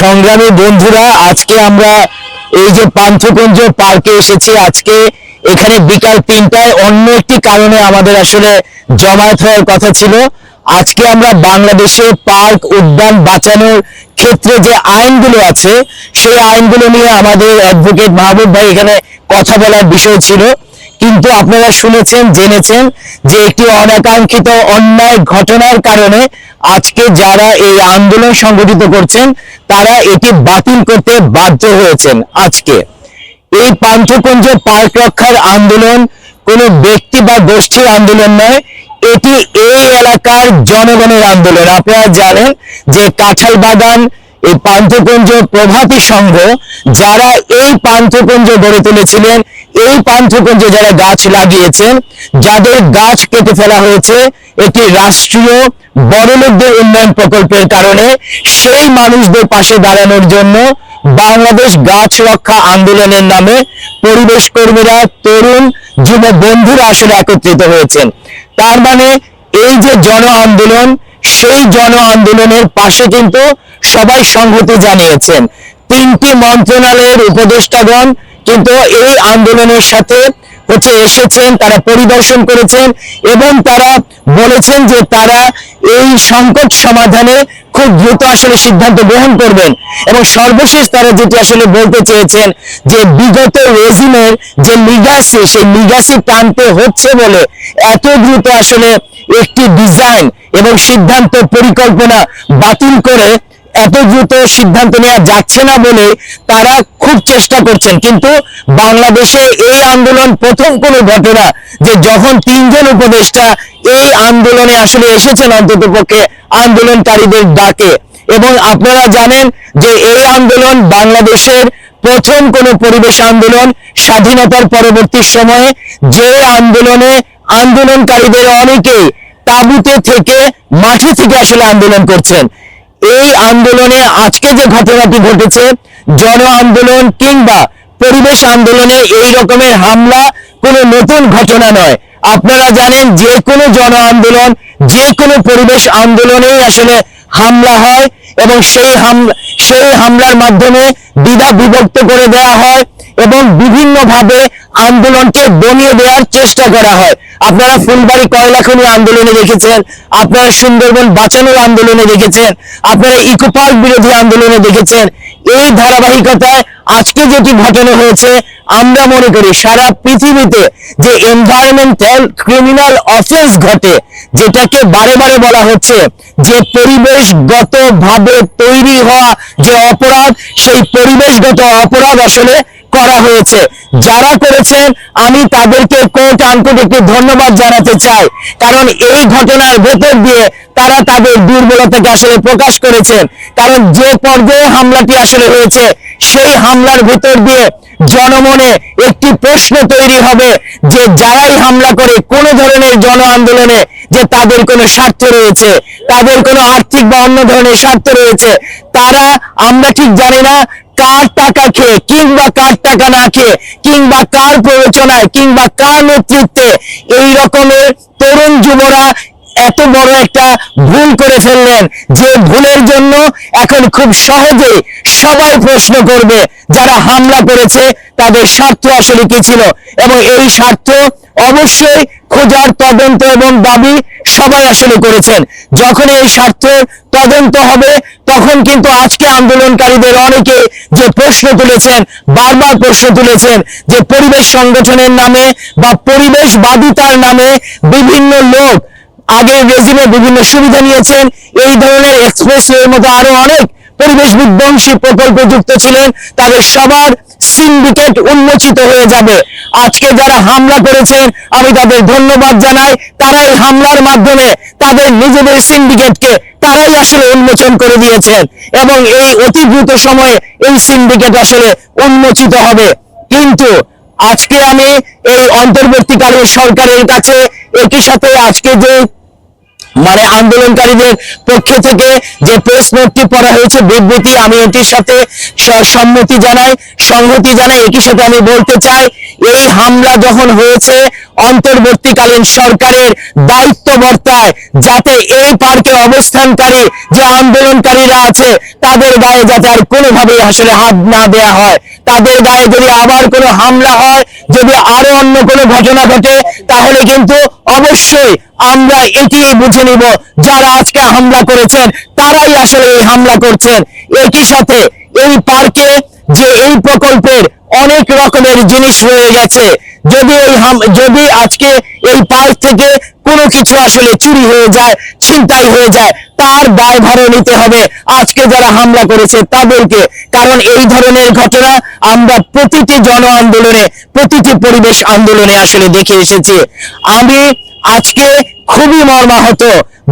সংগ্রামী বন্ধুরা, আজকে আমরা এই যে পান্থকুঞ্জ পার্কে এসেছি। আজকে এখানে বিকাল তিনটায় অন্য একটি কারণে আমাদের আসলে জমায়েত হওয়ার কথা ছিল। আজকে আমরা বাংলাদেশে পার্ক উদ্যান বাঁচানোর ক্ষেত্রে যে আইনগুলো আছে, সেই আইনগুলো নিয়ে আমাদের অ্যাডভোকেট মাহবুব ভাই এখানে কথা বলার বিষয় ছিল। কিন্তু আপনারা শুনেছেন, জেনেছেন যে একটি অনাকাঙ্ক্ষিত অন্যায় ঘটনার কারণে আজকে যারা এই আন্দোলন সংগঠিত করছেন, তারা এটি বাতিল করতে বাধ্য হয়েছেন আজকে। এই পান্থকুঞ্জ পার্ক রক্ষার আন্দোলন কোনো ব্যক্তি বা গোষ্ঠীর আন্দোলন নয়, এটি এই এলাকার জনগণের আন্দোলন। আপনারা জানেন যে কাঁঠাল বাগান এই পান্থকুঞ্জ প্রভাতী সংঘ যারা এই পান্থকুঞ্জ গড়ে তুলেছিলেন, এই পান্থকুঞ্জে যারা গাছ লাগিয়েছেন, যাদের গাছ কেটে ফেলা হয়েছে একটি রাষ্ট্রীয় বড়লোকদের উন্নয়ন প্রকল্পের কারণে সেই মানুষদের পাশে দাঁড়ানোর জন্য বাংলাদেশ গাছ রক্ষা আন্দোলনের নামে পরিবেশ কর্মীরা, তরুণ যুব বন্ধুরা আসলে একত্রিত হয়েছেন। তার মানে এই যে জন আন্দোলন সেই জন আন্দোলনের পাশে কিন্তু সবাই সংহতি জানিয়েছেন। তিনটি মন্ত্রণালয়ের উপদেষ্টাগণ কিন্তু এই আন্দোলনের সাথে হচ্ছে এসেছেন, তারা পরিদর্শন করেছেন এবং তারা বলেছেন যে তারা এই সংকট সমাধানে খুব দ্রুত আসলে সিদ্ধান্ত গ্রহণ করবেন এবং সর্বশেষ তারা যেটি আসলে বলতে চেয়েছেন যে বিগত রেজিমের যে লিগাসি, সেই লিগাসি টানতে হচ্ছে বলে এত দ্রুত আসলে একটি ডিজাইন এবং সিদ্ধান্ত পরিকল্পনা বাতিল করে এত দ্রুত সিদ্ধান্ত নেওয়া যাচ্ছে না বলে তারা খুব চেষ্টা করছেন। কিন্তু বাংলাদেশে এই আন্দোলন প্রথম কোন ঘটনা যে যখন তিনজন উপদেষ্টা এই আন্দোলনে আসলে এসেছেন অন্তত পক্ষে আন্দোলনকারীদের ডাকে। এবং আপনারা জানেন যে এই আন্দোলন বাংলাদেশের প্রথম কোন পরিবেশ আন্দোলন স্বাধীনতার পরবর্তী সময়ে যে আন্দোলনে আন্দোলনকারীদের অনেকেই তাঁবুতে থেকে মাঠে থেকে আসলে আন্দোলন করছেন। এই আন্দোলনে আজকে যে ঘটনাটি ঘটেছে, জন আন্দোলন কিংবা পরিবেশ আন্দোলনে এই রকমের হামলা কোনো নতুন ঘটনা নয়। আপনারা জানেন যে কোনো জন আন্দোলন, যে কোনো পরিবেশ আন্দোলনেই আসলে হামলা হয় এবং সেই হামলা সেই হামলার মাধ্যমে দ্বিধা বিভক্ত করে দেওয়া হয় এবং বিভিন্নভাবে আন্দোলনকে দমিয়ে দেওয়ার চেষ্টা করা হয়। আপনারা ফুলবাড়ি কয়লা খনি আন্দোলনে দেখেছেন, আপনারা সুন্দরবন বাঁচানোর আন্দোলনে দেখেছেন, আপনারা ইকো পার্ক বিরোধী আন্দোলনে দেখেছেন, এই ধারাবাহিকতায় আজকে যেটি ঘটনা হয়েছে, আমরা মনে করি সারা পৃথিবীতে যে এনভায়রনমেন্টাল ক্রিমিনাল অফেন্স ঘটে, যেটাকে বারে বারে বলা হচ্ছে যে পরিবেশগত ভাবে তৈরি হওয়া যে অপরাধ, সেই পরিবেশগত অপরাধ আসলে করা হয়েছে। যারা করেছেন, আমি তাদেরকে কোর্ট আনকোট একটি ধন্যবাদ জানাতে চাই। কারণ এই ঘটনার ভেতর দিয়ে তারা তাদের দুর্বলতাকে আসলে প্রকাশ করেছেন। কারণ যে পর্যায়ে হামলাটি আসলে হয়েছে, সেই হামলার ভেতর দিয়ে জনমনে একটি প্রশ্ন তৈরি হবে যে, যারাই হামলা করে, কোন ধরনের জন আন্দোলনে যে তাদের কোনো স্বার্থ রয়েছে, তাদের কোনো আর্থিক বা অন্য ধরনের স্বার্থ রয়েছে, তারা, আমরা ঠিক জানি না কার টাকা খেয়ে, কিংবা কার টাকা না খেয়ে, কিংবা কার প্ররোচনায়, কিংবা কার নেতৃত্বে এই রকমের তরুণ যুবরা এত বড় একটা ভুল করে ফেললেন, যে ভুলের জন্য এখন খুব সহজে সবাই প্রশ্ন করবে, যারা হামলা করেছে, তাদের স্বার্থ আসলে কি ছিল? এবং এই স্বার্থ অবশ্যই খোঁজার তদন্ত এবং দাবি সবাই আসলে করেছেন। যখন এই স্বার্থ তদন্ত হবে তখন কিন্তু আজকে আন্দোলনকারীদের অনেকে যে প্রশ্ন তুলেছেন, বারবার প্রশ্ন তুলেছেন যে পরিবেশ সংগঠনের নামে বা পরিবেশবাদিতার নামে বিভিন্ন লোক আগের রেজিমে বিভিন্ন সুবিধা নিয়েছেন। এই ধরনের এক্সপ্রেসওয়ের মতো আরও অনেক পরিবেশ বিধ্বংসী প্রকল্প যুক্ত ছিলেন। তাদের সবার সিন্ডিকেট উন্মোচিত হয়ে যাবে। আজকে যারা হামলা করেছেন, আমি তাদের ধন্যবাদ জানাই। তারা এই হামলার মাধ্যমে তাদের নিজেদের সিন্ডিকেটকে তারাই আসলে উন্মোচন করে দিয়েছেন। এবং এই অতি দ্রুত সময়ে এই সিন্ডিকেট আসলে উন্মোচিত হবে। কিন্তু আজকে আমি এই অন্তর্বর্তীকালীন সরকারের কাছে একই সাথে আজকে যে মানে আন্দোলনকারীদের পক্ষ থেকে যে প্রেস নোটটি পড়া হয়েছে, বিবৃতি, আমি এটির সাথে সম্মতি জানাই, সংহতি জানাই, একই সাথে আমি বলতে চাই, এই হামলা যখন হয়েছে অন্তর্বর্তীকালীন সরকারের দায়িত্ব বর্তায় যাতে এই পার্কে অবস্থানকারী যে আন্দোলনকারীরা আছে, তাদের গায়ে যাতে আর কোনোভাবেই আসলে হাত না দেয়া হয়। তাদের গায়ে যদি আবার কোনো হামলা হয়, যদি আরও অন্য কোনো ঘটনা ঘটে, তাহলে কিন্তু অবশ্যই আমরা এটি বুঝে নিব, যারা আজকে হামলা করেছেন, তারাই আসলে এই হামলা করছেন। একই সাথে এই পার্কে যে এই প্রকল্পের অনেক রকমের জিনিস রয়ে গেছে যদি এই যদি আজকে এই পার্ক থেকে কোনো কিছু আসলে চুরি হয়ে যায়, ছিনতাই হয়ে যায়, তার দায়ভারও নিতে হবে। আজকে যারা হামলা করেছে তাদেরকে, কারণ এই ধরনের ঘটনা আমরা প্রতিটি জন আন্দোলনে, প্রতিটি পরিবেশ আন্দোলনে আসলে দেখে এসেছি। আমি আজকে খুবই মর্মাহত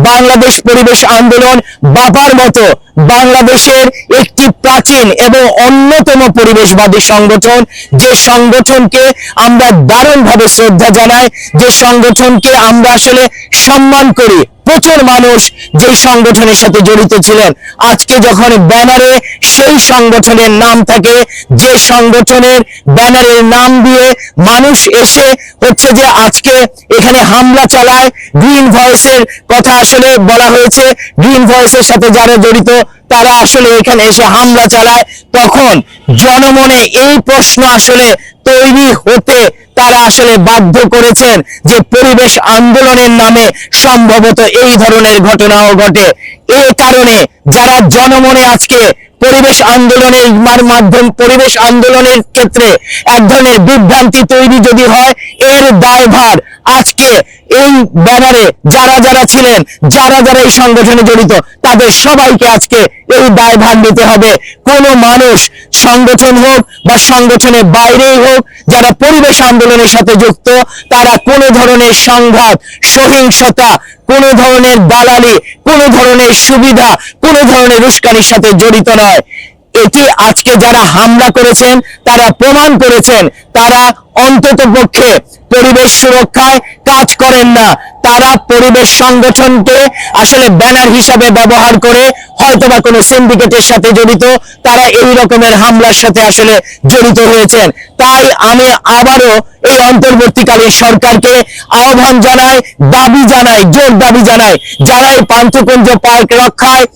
বাংলাদেশ পরিবেশ আন্দোলন বাবার মতো বাংলাদেশের একটি প্রাচীন এবং অন্যতম পরিবেশবাদী সংগঠন। যে সংগঠনকে আমরা দারুণভাবে শ্রদ্ধা জানাই, যে সংগঠনকে আমরা আসলে সম্মান করি, প্রচুর মানুষ যেই সংগঠনের সাথে জড়িত ছিলেন। আজকে যখন ব্যানারে সেই সংগঠনের নাম থাকে, যে সংগঠনের ব্যানারের নাম দিয়ে মানুষ এসে হচ্ছে যে আজকে এখানে হামলা চালায় গ্রিন ভয়েসের কথা আসলে বলা হয়েছে গ্রিন ভয়েসের সাথে যারা জড়িত, তারা আসলে এখানে এসে হামলা চালায়। তখন জনমনে এই প্রশ্ন আসলে তৈরি হতে তারা আসলে বাধ্য করেছেন যে পরিবেশ আন্দোলনের নামে সম্ভবত এই ধরনের ঘটনাও ঘটে। এই কারণে যারা জনমনে আজকে পরিবেশ আন্দোলনের মাধ্যম, পরিবেশ আন্দোলনের ক্ষেত্রে এক ধরনের বিভ্রান্তি তৈরি যদি হয়, এর দায়ভার আজকে এই ব্যানারে যারা যারা ছিলেন, যারা যারা এই সংগঠনে জড়িত, তাদের সবাইকে আজকে এই দায়ভার নিতে হবে। কোনো মানুষ সংগঠন হোক বা সংগঠনের বাইরেই হোক, যারা পরিবেশ আন্দোলনের সাথে যুক্ত, তারা কোনো ধরনের সংঘাত, সহিংসতা, কোনো ধরনের দালালি, কোনো ধরনের সুবিধা, কোনো ধরনের উস্কানির সাথে জড়িত নয়। এটি আজকে যারা হামলা করেছেন, তারা প্রমাণ করেছেন, তারা অন্তত পক্ষে পরিবেশ সুরক্ষায় কাজ করেন না। তারা পরিবেশ সংগঠনকে আসলে ব্যানার হিসাবে ব্যবহার করে হয়তোবা কোনো সিন্ডিকেটের সাথে জড়িত, তারা এই রকমের হামলার সাথে আসলে জড়িত হয়েছেন। তাই আমি আবারও এই অন্তর্বর্তীকালীন সরকারকে আহ্বান জানাই, দাবি জানাই, জোর দাবি জানাই যারা এই পান্থকুঞ্জ পার্ক রক্ষায়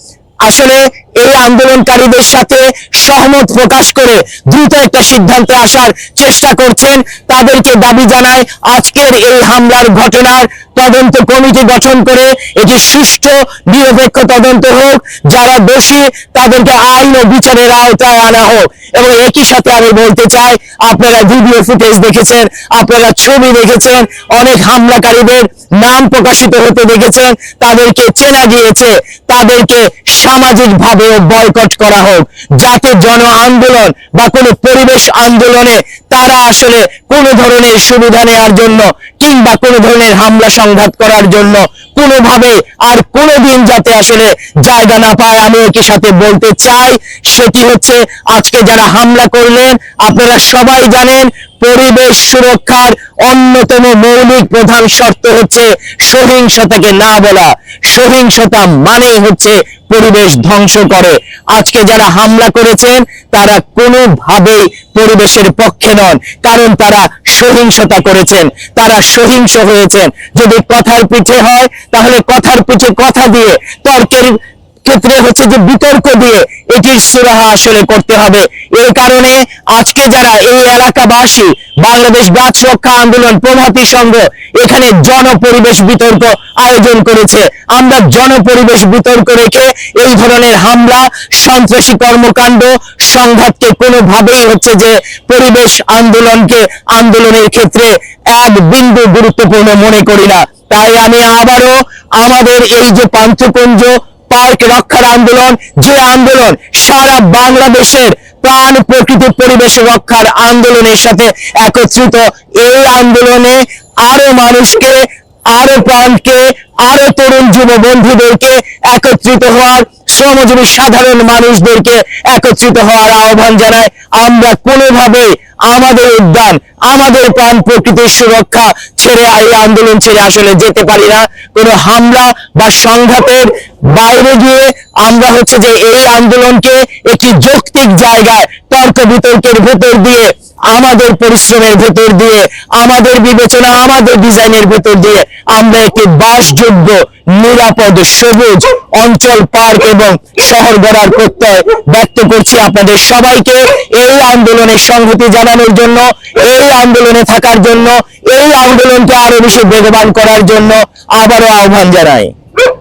আসলে এই আন্দোলনকারীদের সাথে সহমত প্রকাশ করে দ্রুত একটা সিদ্ধান্তে আসার চেষ্টা করছেন। তাদেরকে দাবি জানায় আজকের এই হামলার ঘটনার তদন্ত কমিটি গঠন করে এটি সুষ্ঠু, নিরপেক্ষ তদন্ত হোক। যারা দোষী, তাদেরকে আইন ও বিচারের আওতায় আনা হোক। এবং একই সাথে আমি বলতে চাই, আপনারা ভিডিও ফুটেজ দেখেছেন, আপনারা ছবি দেখেছেন, অনেক হামলাকারীদের নাম প্রকাশিত হতে দেখেছেন। তাদেরকে চেনা গিয়েছে, তাদেরকে সামাজিক বয়কট করা হোক। যাতে জন আন্দোলন বা কোনো পরিবেশ আন্দোলনে তারা আসলে কোনো ধরনের সুবিধা নেওয়ার জন্য কিংবা কোনো ধরনের হামলা সংঘাত করার জন্য কোনোভাবে আর কোনোদিন যাতে আসলে জায়গা না পায়, আমি একই সাথে বলতে চাই। সেটি হচ্ছে আজকে যারা হামলা করলেন, আপনারা সবাই জানেন পরিবেশ সুরক্ষার অন্যতম মৌলিক প্রধান শর্ত হচ্ছে সহিংসতাকে না বলা। সহিংসতা মানেই হচ্ছে পরিবেশ ধ্বংস করে। আজকে যারা হামলা করেছেন, তারা কোনোভাবেই পরিবেশের পক্ষে নন, কারণ তারা সহিংসতা করেছেন, তারা সহিংস হয়েছেন। যদি কথার পিছে হয়, তাহলে কথার পিছে কথা দিয়ে তর্কের ক্ষেত্রে হচ্ছে যে বিতর্ক দিয়ে এটির সুরাহা আসলে করতে হবে। এই কারণে আজকে যারা এই এলাকাবাসী, বাংলাদেশ গাছ রক্ষা আন্দোলন প্রভাতী সংঘ, এখানে জনপরিবেশ বিতর্ক আয়োজন করেছে। আমরা জনপরিবেশ বিতর্ক রেখে এই ধরনের হামলা, সন্ত্রাসী কর্মকাণ্ড, সংঘাতকে কোনোভাবেই হচ্ছে যে পরিবেশ আন্দোলনকে আন্দোলনের ক্ষেত্রে এক বিন্দু গুরুত্বপূর্ণ মনে করি না। তাই আমি আবারও আমাদের এই যে পান্থকুঞ্জ পার্ক রক্ষার আন্দোলন, যে আন্দোলন সারা বাংলাদেশের প্রাণ প্রকৃতি পরিবেশ রক্ষার আন্দোলনের সাথে একত্রিত, এই আন্দোলনে আরও মানুষকে, আরও প্রাণকে, আরও তরুণ যুব বন্ধুদেরকে একত্রিত হওয়ার, শ্রমজীবী সাধারণ মানুষদেরকে একত্রিত হওয়ার আহ্বান জানায়। আমরা কোনোভাবেই আমাদের উদ্যান, আমাদের প্রাণ প্রকৃতির সুরক্ষা ছেড়ে এই আন্দোলন ছেড়ে আসলে যেতে পারি না। কোনো হামলা বা সংঘাতের বাইরে গিয়ে আমরা হচ্ছে যে এই আন্দোলনকে একটি যৌক্তিক জায়গায় তর্ক বিতর্কের ভেতর দিয়ে আমাদের পরিশ্রমের ভেতর দিয়ে, আমাদের বিবেচনা, আমাদের ডিজাইনের ভেতর দিয়ে আমরা একটি বাসযোগ্য, নিরাপদ, সবুজ অঞ্চল পার্ক এবং শহর গড়ার প্রত্যয় ব্যক্ত করছি আপনাদের সবাইকে। এই আন্দোলনের সংহতি জানানোর জন্য, এই আন্দোলনে থাকার জন্য, এই আন্দোলনকে আরও বেশি বেগবান করার জন্য আবারও আহ্বান জানাই।